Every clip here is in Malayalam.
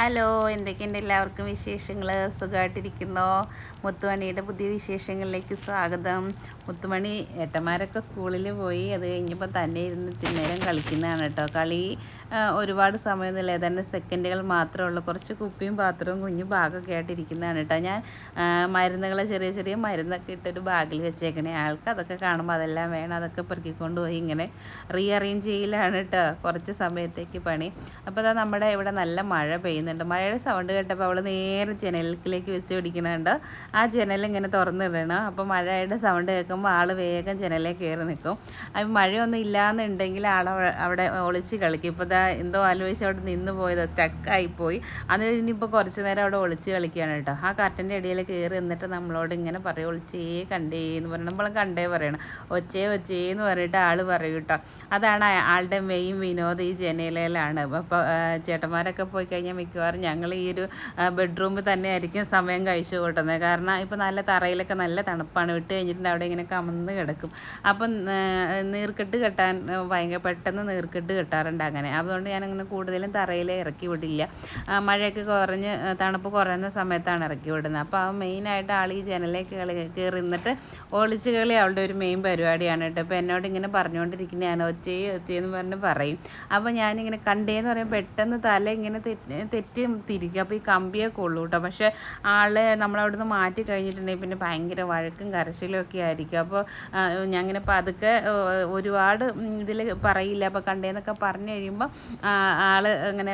ഹലോ എന്തൊക്കെയുണ്ട് എല്ലാവർക്കും വിശേഷങ്ങൾ സുഖമായിട്ടിരിക്കുന്നോ മുത്തുമണിയുടെ പുതിയ വിശേഷങ്ങളിലേക്ക് സ്വാഗതം. മുത്തുമണി ഏട്ടന്മാരൊക്കെ സ്കൂളിൽ പോയി അത് കഴിഞ്ഞപ്പോൾ തന്നെ ഇരുന്ന് തിന്നേരം കളിക്കുന്നതാണ് കേട്ടോ. കളി ഒരുപാട് സമയമൊന്നുമില്ല ഏതാണ്ട് സെക്കൻഡുകൾ മാത്രമേ ഉള്ളൂ. കുറച്ച് കുപ്പിയും പാത്രവും കുഞ്ഞു ബാഗൊക്കെ ആയിട്ട് ഇരിക്കുന്നതാണ് കേട്ടോ. ഞാൻ മരുന്നുകൾ ചെറിയ ചെറിയ മരുന്നൊക്കെ ഇട്ടൊരു ബാഗിൽ വെച്ചേക്കണേ. ആൾക്ക് അതൊക്കെ കാണുമ്പോൾ അതെല്ലാം വേണം. അതൊക്കെ പെറുക്കിക്കൊണ്ട് പോയി ഇങ്ങനെ റീ അറേഞ്ച് ചെയ്യലാണ് കേട്ടോ. കുറച്ച് സമയത്തേക്ക് പണി. അപ്പോൾ അതാ നമ്മുടെ ഇവിടെ നല്ല മഴ പെയ്യുന്നു ചെയ്യുന്നുണ്ട് മഴയുടെ സൗണ്ട് കേട്ടപ്പോൾ അവൾ നേരെ ജനലിലേക്ക് വെച്ച് പിടിക്കുന്നുണ്ട്. ആ ജനൽ ഇങ്ങനെ തുറന്നിടണം. അപ്പോൾ മഴയുടെ സൗണ്ട് കേൾക്കുമ്പോൾ ആൾ വേഗം ജനലിൽ കയറി നിൽക്കും അത് മഴയൊന്നും ഇല്ലാന്നുണ്ടെങ്കിൽ ആൾ അവിടെ ഒളിച്ച് കളിക്കും. ഇപ്പോൾ ഇതാ എന്തോ ആലോചിച്ച് അവിടെ നിന്ന് പോയത് സ്റ്റക്കായിപ്പോയി അന്നേരം ഇനിയിപ്പോൾ കുറച്ച് നേരം അവിടെ ഒളിച്ച് കളിക്കുകയാണ് കേട്ടോ. ആ കട്ടന്റെ ഇടയിൽ കയറി എന്നിട്ട് നമ്മളോട് ഇങ്ങനെ പറയും ഒളിച്ചേ കണ്ടേ എന്ന് പറഞ്ഞാൽ നമ്മൾ കണ്ടേ പറയണം. ഒച്ചേ ഒച്ചേ എന്ന് പറഞ്ഞിട്ട് ആൾ പറയും കേട്ടോ. അതാണ് ആളുടെ മെയിൻ വിനോദം ഈ ജനലിലാണ്. അപ്പോൾ ചേട്ടന്മാരൊക്കെ പോയി കഴിഞ്ഞാൽ മിക്ക മിക്കവാറും ഞങ്ങൾ ഈ ഒരു ബെഡ്റൂമിൽ തന്നെ ആയിരിക്കും സമയം കഴിച്ചു കൂട്ടുന്നത്. കാരണം ഇപ്പോൾ നല്ല തറയിലൊക്കെ നല്ല തണുപ്പാണ്. വിട്ട് കഴിഞ്ഞിട്ടുണ്ട് അവിടെ ഇങ്ങനെ കമന്ന് കിടക്കും. അപ്പം നീർക്കെട്ട് കെട്ടാൻ ഭയങ്കര പെട്ടെന്ന് നീർക്കെട്ട് കെട്ടാറുണ്ട് അങ്ങനെ. അതുകൊണ്ട് ഞാനങ്ങനെ കൂടുതലും തറയിൽ ഇറക്കി വിടില്ല. മഴയൊക്കെ കുറഞ്ഞ് തണുപ്പ് കുറയുന്ന സമയത്താണ് ഇറക്കി വിടുന്നത്. അപ്പോൾ ആ മെയിനായിട്ട് ആൾ ഈ ജനലേക്ക് കളി കയറി നിന്നിട്ട് ഒളിച്ച് കളി അവളുടെ ഒരു മെയിൻ പരിപാടിയാണ് കേട്ടോ. അപ്പോൾ എന്നോട് ഇങ്ങനെ പറഞ്ഞുകൊണ്ടിരിക്കുന്ന ഞാൻ ഒച്ചയെ ഒച്ചയെന്ന് പറഞ്ഞ് പറയും. അപ്പോൾ ഞാനിങ്ങനെ കണ്ടേന്ന് പറയുമ്പോൾ പെട്ടെന്ന് തല ഇങ്ങനെ തെറ്റി തെറ്റി തിരിക്കുക അപ്പോൾ ഈ കമ്പിയെ കൊള്ളൂ കേട്ടോ പക്ഷേ ആളെ നമ്മളവിടുന്ന് മാറ്റി കഴിഞ്ഞിട്ടുണ്ടെങ്കിൽ പിന്നെ ഭയങ്കര വഴക്കും കരച്ചിലും ഒക്കെ ആയിരിക്കും. അപ്പോൾ ഞാൻ ഇങ്ങനെ പതുക്കെ ഒരുപാട് ഇതിൽ പറയില്ല. അപ്പോൾ കണ്ടേന്നൊക്കെ പറഞ്ഞു കഴിയുമ്പോൾ ആൾ ഇങ്ങനെ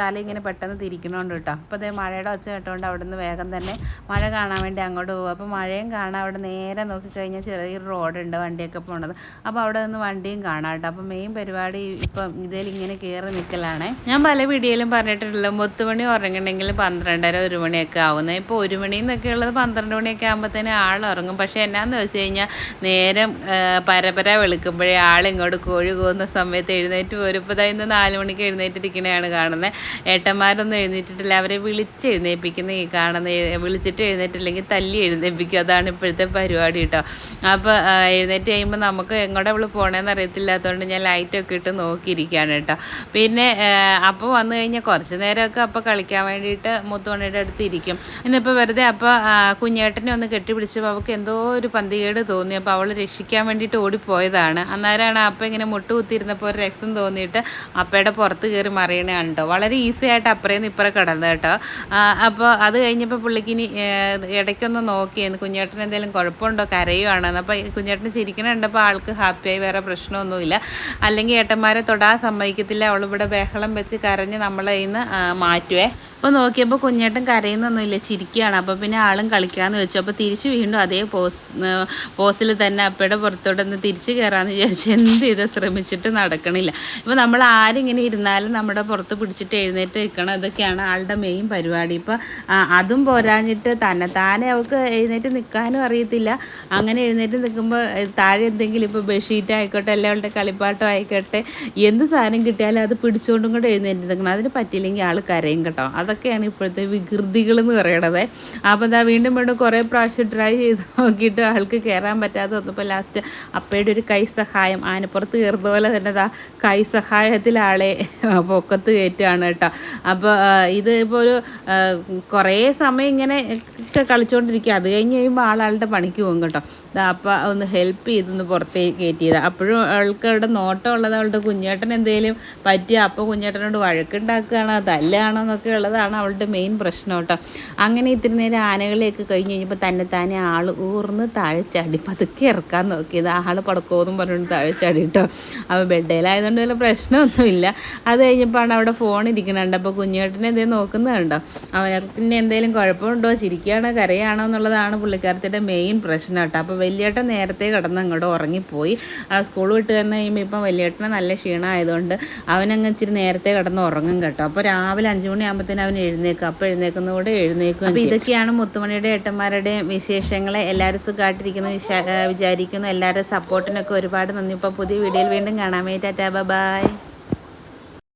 തല ഇങ്ങനെ പെട്ടെന്ന് തിരിക്കണോണ്ട് കേട്ടോ അപ്പോൾ അതേ മഴയുടെ ഒച്ച കേട്ടോണ്ട് അവിടെ നിന്ന് വേഗം തന്നെ മഴ കാണാൻ വേണ്ടി അങ്ങോട്ട് പോകും അപ്പോൾ മഴയും കാണാൻ അവിടെ നേരെ നോക്കിക്കഴിഞ്ഞാൽ ചെറിയൊരു റോഡുണ്ട് വണ്ടിയൊക്കെ പോണത്. അപ്പോൾ അവിടെ നിന്ന് വണ്ടിയും കാണാം കേട്ടോ അപ്പോൾ മെയിൻ പരിപാടി ഇപ്പം ഇതിൽ ഇങ്ങനെ കയറി നിൽക്കലാണ് ഞാൻ പല വീഡിയോയിലും പറഞ്ഞിട്ടുണ്ട് പറഞ്ഞിട്ടുള്ള മണി ഉറങ്ങണമെങ്കിൽ പന്ത്രണ്ടര ഒരു മണിയൊക്കെ ആവുന്നത് ഇപ്പോൾ ഒരു മണി എന്നൊക്കെ ഉള്ളത് പന്ത്രണ്ട് മണിയൊക്കെ ആകുമ്പോഴത്തേന് ആൾ ഉറങ്ങും. പക്ഷേ എന്നാന്ന് വെച്ച് കഴിഞ്ഞാൽ നേരം പരപര വെളുക്കുമ്പോഴേ ആളിങ്ങോട്ട് കോഴി പോകുന്ന സമയത്ത് എഴുന്നേറ്റ് പോരും. ഇപ്പോൾ ഇന്ന് നാല് മണിക്ക് എഴുന്നേറ്റിരിക്കണതാണ് കാണുന്നത് ഏട്ടന്മാരൊന്നും എഴുന്നേറ്റിട്ടില്ല. അവരെ വിളിച്ച് എഴുന്നേൽപ്പിക്കുന്ന ഈ കാണുന്ന വിളിച്ചിട്ട് എഴുന്നേറ്റില്ലെങ്കിൽ തല്ലി എഴുന്നേപ്പിക്കും. അതാണ് ഇപ്പോഴത്തെ പരിപാടി കേട്ടോ അപ്പോൾ എഴുന്നേറ്റ് കഴിയുമ്പോൾ നമുക്ക് എങ്ങോട്ട് അവൾ പോകണമെന്ന് അറിയത്തില്ലാത്തതുകൊണ്ട് ഞാൻ ലൈറ്റൊക്കെ ഇട്ട് നോക്കിയിരിക്കുകയാണ് കേട്ടോ പിന്നെ അപ്പോൾ വന്നു കഴിഞ്ഞാൽ കുറച്ച് നേരമൊക്കെ അപ്പോൾ കളിക്കാൻ വേണ്ടിയിട്ട് മുത്തുമണിയുടെ അടുത്ത് ഇരിക്കും. ഇന്നിപ്പോൾ വെറുതെ അപ്പോൾ കുഞ്ഞേട്ടനെ ഒന്ന് കെട്ടിപ്പിടിച്ചപ്പോൾ അവൾക്ക് എന്തോ ഒരു പന്തികേട് തോന്നി. അപ്പോൾ അവൾ രക്ഷിക്കാൻ വേണ്ടിയിട്ട് ഓടിപ്പോയതാണ്. അന്നേരമാണ് അപ്പം ഇങ്ങനെ മുട്ട് കുത്തിയിരുന്നപ്പോൾ ഒരു രക്ഷം തോന്നിയിട്ട് അപ്പയുടെ പുറത്ത് കയറി മറിയണേ കണ്ടോ. വളരെ ഈസി ആയിട്ട് അപ്പുറേന്ന് ഇപ്പുറം കിടന്നത് കേട്ടോ. അപ്പോൾ അത് കഴിഞ്ഞപ്പോൾ പുള്ളിക്ക് ഇനി ഇടയ്ക്കൊന്ന് നോക്കിയെന്ന്. കുഞ്ഞേട്ടൻ എന്തെങ്കിലും കുഴപ്പമുണ്ടോ? കരയുവാണെന്ന്. അപ്പോൾ കുഞ്ഞേട്ടൻ ചിരിക്കണുണ്ടപ്പോൾ ആൾക്ക് ഹാപ്പിയായി. വേറെ പ്രശ്നമൊന്നുമില്ല. അല്ലെങ്കിൽ ഏട്ടന്മാരെ തൊടാൻ സമ്മതിക്കത്തില്ല. അവളിവിടെ ബഹളം വെച്ച് കരഞ്ഞ് നമ്മളെ ഇന്ന് മാറ്റുവേ. അപ്പോൾ നോക്കിയപ്പോൾ കുഞ്ഞേട്ടൻ കരയുന്നൊന്നുമില്ല ചിരിക്കുകയാണ്. അപ്പോൾ പിന്നെ ആളും കളിക്കാമെന്ന് വെച്ചു. അപ്പോൾ തിരിച്ച് വീണ്ടും അതേ പോസ് പോസിൽ തന്നെ അപ്പയുടെ പുറത്തോട്ട് ഒന്ന് തിരിച്ച് കയറാമെന്ന് വിചാരിച്ച് എന്ത് ചെയ്താൽ ശ്രമിച്ചിട്ട് നടക്കണില്ല. ഇപ്പോൾ നമ്മൾ ആരിങ്ങനെ ഇരുന്നാലും നമ്മുടെ പുറത്ത് പിടിച്ചിട്ട് എഴുന്നേറ്റ് നിൽക്കണം. ഇതൊക്കെയാണ് ആളുടെ മെയിൻ പരിപാടി. ഇപ്പോൾ അതും പോരാഞ്ഞിട്ട് തന്നെ താനെ അവൾക്ക് എഴുന്നേറ്റ് നിൽക്കാനും അറിയത്തില്ല. അങ്ങനെ എഴുന്നേറ്റ് നിൽക്കുമ്പോൾ താഴെ എന്തെങ്കിലും ഇപ്പോൾ ബെഡ്ഷീറ്റ് ആയിക്കോട്ടെ അല്ലെ അവളുടെ കളിപ്പാട്ടം ആയിക്കോട്ടെ എന്ത് സാധനം കിട്ടിയാലും അത് പിടിച്ചുകൊണ്ടും കൂടെ എഴുന്നേറ്റ് നിൽക്കണം അതിന് പറ്റിയില്ലെങ്കിൽ ആൾ കരയും കേട്ടോ. അത് അതൊക്കെയാണ് ഇപ്പോഴത്തെ വികൃതികൾ എന്ന് പറയണത്. അപ്പോൾ എന്താ വീണ്ടും വീണ്ടും കുറേ പ്രാവശ്യം ട്രൈ ചെയ്ത് നോക്കിയിട്ട് ആൾക്ക് കയറാൻ പറ്റാതെ വന്നപ്പോൾ ലാസ്റ്റ് അപ്പയുടെ ഒരു കൈ സഹായം ആനപ്പുറത്ത് കയറുന്ന പോലെ തന്നെ ദാ കൈ സഹായത്തിൽ ആളെ പൊക്കത്ത് കയറ്റുകയാണ് കേട്ടോ. അപ്പോൾ ഇത് ഇപ്പോൾ ഒരു കുറേ സമയം ഇങ്ങനെ കളിച്ചുകൊണ്ടിരിക്കുക അത് കഴിഞ്ഞ് കഴിയുമ്പോൾ ആളാളുടെ പണിക്ക് പോകും കേട്ടോ. ഇതാ അപ്പം ഒന്ന് ഹെൽപ്പ് ചെയ്തൊന്ന് പുറത്തേക്ക് കയറ്റിയത്. അപ്പോഴും അവൾക്ക് അവിടെ നോട്ടം അവളുടെ കുഞ്ഞേട്ടൻ എന്തെങ്കിലും പറ്റിയ അപ്പോൾ കുഞ്ഞേട്ടനോട് വഴക്കുണ്ടാക്കുകയാണോ തല്ലാണോ എന്നൊക്കെ ഉള്ളത് അതാണ് അവളുടെ മെയിൻ പ്രശ്നം കേട്ടോ. അങ്ങനെ ഇത്തിരി നേരം ആനകളെയൊക്കെ കഴിഞ്ഞ് കഴിഞ്ഞപ്പോൾ തന്നെ തന്നെ ആൾ ഊർന്ന് താഴെ ചാടി പതുക്കെ ഇറക്കാൻ നോക്കിയത്. ആൾ പടക്കോന്നും പറഞ്ഞുകൊണ്ട് താഴെ കേട്ടോ അപ്പോൾ ബെഡേലായതുകൊണ്ട് വല്ല പ്രശ്നമൊന്നുമില്ല. അത് കഴിഞ്ഞപ്പോഴാണ് അവിടെ ഫോൺ ഇരിക്കുന്നുണ്ട് അപ്പോൾ കുഞ്ഞേട്ടനെ എന്തേലും നോക്കുന്നുണ്ടോ അവനത്തിന് എന്തെങ്കിലും കുഴപ്പമുണ്ടോ? ചിരിക്കുകയാണോ? കരയാണോ എന്നുള്ളതാണ് പുള്ളിക്കാരത്തിന്റെ മെയിൻ പ്രശ്നം കേട്ടോ. അപ്പോൾ വലിയേട്ടൻ നേരത്തെ കിടന്ന് അങ്ങോട്ട് ഉറങ്ങിപ്പോയി. ആ സ്കൂൾ വിട്ട് തന്നെ കഴിയുമ്പോൾ ഇപ്പം വലിയേട്ടന് നല്ല ക്ഷീണമായതുകൊണ്ട് അവനങ്ങ് ഇച്ചിരി നേരത്തെ കിടന്ന് ഉറങ്ങും കേട്ടോ. അപ്പോൾ രാവിലെ അഞ്ച് മണിയാകുമ്പോഴത്തേനും അവൻ എഴുന്നേക്കും അപ്പം എഴുന്നേക്കുന്നതോടെ എഴുന്നേക്കും അപ്പം ഇതൊക്കെയാണ് മുത്തുമണിയുടെ ഏട്ടന്മാരുടെയും വിശേഷങ്ങളെ. എല്ലാവരും സുഖമായിട്ടിരിക്കുന്നു വിചാരിക്കുന്നു. എല്ലാവരുടെ സപ്പോർട്ടിനൊക്കെ ഒരുപാട് നന്ദി. ഇപ്പോൾ പുതിയ വീഡിയോയിൽ വീണ്ടും കാണാമേ ടാറ്റാ ബൈ